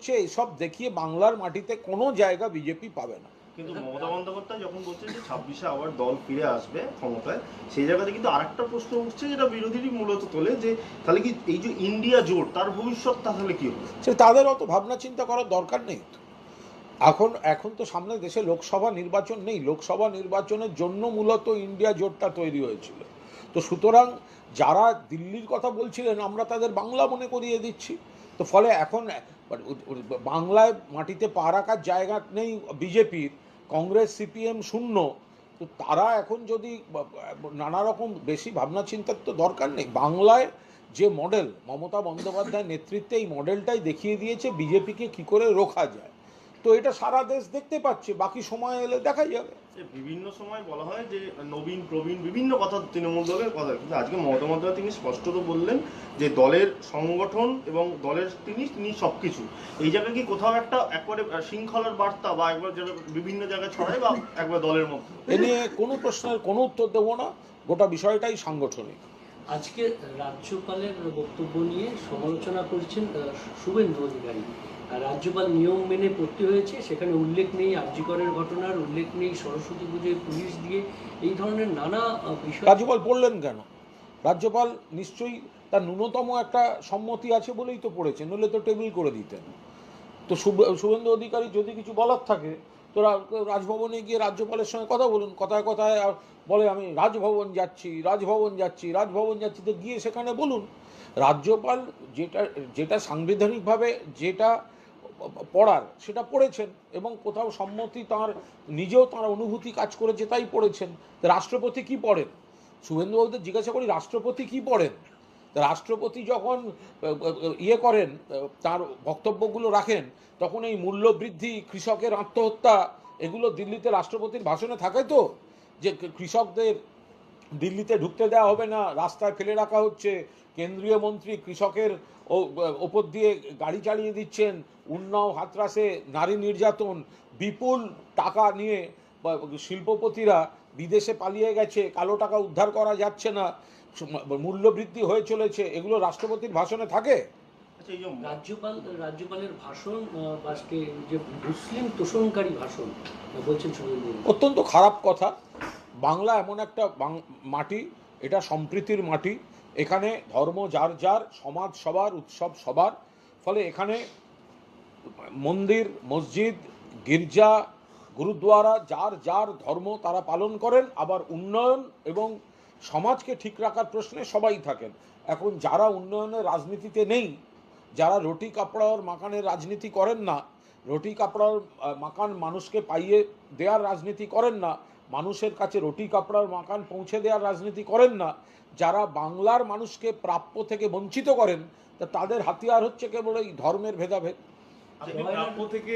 হচ্ছে এসব দেখিয়ে বাংলার মাটিতে কোনো জায়গা বিজেপি পাবে না। কিন্তু মমতা বন্দ্যোপাধ্যায় যখন বলছেন যে ছাব্বিশে আবার দল ফিরে আসবে ক্ষমতায় সেই জায়গাতে কিন্তু আরেকটা প্রশ্ন উঠছে যেটা বিরোধীরই মূলত তোলে যে তাহলে কি এই যে ইন্ডিয়া জোট তার ভবিষ্যৎ তাহলে কি হবে? সে তাদের অত ভাবনা চিন্তা করার দরকার নেই তো। এখন এখন তো সামনে দেশে লোকসভা নির্বাচন নেই। লোকসভা নির্বাচনের জন্য মূলত ইন্ডিয়া জোটটা তৈরি হয়েছিল। তো সুতরাং যারা দিল্লির কথা বলছিলেন আমরা তাদের বাংলা মনে করিয়ে দিচ্ছি। তো ফলে এখন বাংলায় মাটিতে পা রাখার জায়গা নেই বিজেপির, কংগ্রেস, সিপিএম শূন্য। তো তারা এখন যদি নানা রকম বেশি ভাবনা চিন্তার তো দরকার নেই। বাংলায় যে মডেল, মমতা বন্দ্যোপাধ্যায়ের নেতৃত্বে এই মডেলটাই দেখিয়ে দিয়েছে বিজেপিকে কি করে রোখা যায়। তো এটা সারা দেশ দেখতে পাচ্ছে বাকি সময় এলে দেখা যাবে। বিভিন্ন সময় বলা হয় যে নবীন প্রবীণ বিভিন্ন কথা তৃণমূল দলের কথা। কিন্তু আজকে মমতা বন্দ্যোপাধ্যায় তিনি স্পষ্টত বললেন যে দলের সংগঠন এবং দলের তিনি তিনি সবকিছু। এই জায়গায় কি কোথাও একটা একবারে শৃঙ্খলার বার্তা বা একবার যেটা বিভিন্ন জায়গায় ছড়ায় বা একবার দলের মধ্যে? এ নিয়ে কোনো প্রশ্নের কোনো উত্তর দেবো না গোটা বিষয়টাই সাংগঠনিক। আজকে রাজ্যপালের বক্তব্য নিয়ে সমালোচনা করছেন শুভেন্দু অধিকারী। রাজ্যপাল নিয়ম মেনে পড়তে হয়েছে, সেখানে উল্লেখ নেই আর্যিকরের ঘটনার উল্লেখ নেই সরস্বতী পুজোয় পুলিশ দিয়ে। এই ধরনের নানা বিষয় রাজ্যপাল পড়লেন কেন? রাজ্যপাল নিশ্চয়ই তার ন্যূনতম একটা সম্মতি আছে বলেই তো পড়েছেন, নইলে তো টেবিল করে দিতেন। তো শুভ- শুভেন্দু অধিকারী যদি কিছু বলার থাকে, তো রাজভবনে গিয়ে রাজ্যপালের সঙ্গে কথা বলুন। কথায় কথায় বলে আমি রাজভবন যাচ্ছি রাজভবন যাচ্ছি রাজভবন যাচ্ছি। তো গিয়ে সেখানে বলুন, রাজ্যপাল যেটা যেটা সাংবিধানিকভাবে যেটা পড়ার সেটা পড়েছেন এবং কোথাও সম্মতি তার, নিজেও তার অনুভূতি কাজ করেছে তাই পড়েছেন। রাষ্ট্রপতি কি পড়েন? শুভেন্দুবাবুদের জিজ্ঞাসা করি, রাষ্ট্রপতি কি পড়েন? রাষ্ট্রপতি যখন ইয়ে করেন তার বক্তব্যগুলো রাখেন, তখন এই মূল্যবৃদ্ধি, কৃষকের আত্মহত্যা, এগুলো দিল্লিতে রাষ্ট্রপতির ভাষণে থাকে তো? যে কৃষকদের দিল্লিতে ঢুকতে দেওয়া হবে না, রাস্তায় ফেলে রাখা হচ্ছে, কেন্দ্রীয় মন্ত্রী কৃষকের ওপর দিয়ে গাড়ি চালিয়ে দিচ্ছেন, উন্নাও হাতরাসে, নারী নির্যাতন, বিপুল টাকা নিয়ে শিল্পপতিরা বিদেশে পালিয়ে গেছে কালো টাকা উদ্ধার করা যাচ্ছে না মূল্যবৃদ্ধি হয়ে চলেছে এগুলো রাষ্ট্রপতির ভাষণে থাকে? আচ্ছা এই যে রাজ্যপাল রাজ্যপালের ভাষণ বা যে মুসলিম তোষণকারী ভাষণ বলছেন অত্যন্ত খারাপ কথা। বাংলা এমন একটা বাং- মাটি এটা সম্প্রীতির মাটি। এখানে ধর্ম যার যার সমাজ সবার উৎসব সবার। ফলে এখানে মন্দির মসজিদ গির্জা গুরুদ্বারা, যার যার ধর্ম তারা পালন করেন, আবার উন্নয়ন এবং সমাজকে ঠিক রাখার প্রশ্নে সবাই থাকেন। এখন যারা উন্নয়নের রাজনীতিতে নেই, যারা রুটি কাপড়ার মাকানের রাজনীতি করেন না, রুটি কাপড়ার মাকান মানুষকে পাইয়ে দেওয়ার রাজনীতি করেন না, মানুষের কাছে রুটি কাপড়ার মাকান পৌঁছে দেওয়ার রাজনীতি করেন না, যারা বাংলার মানুষকে প্রাপ্য থেকে বঞ্চিত করেন, তা তাদের হাতিয়ার হচ্ছে কেবল এই ধর্মের ভেদাভেদ। থেকে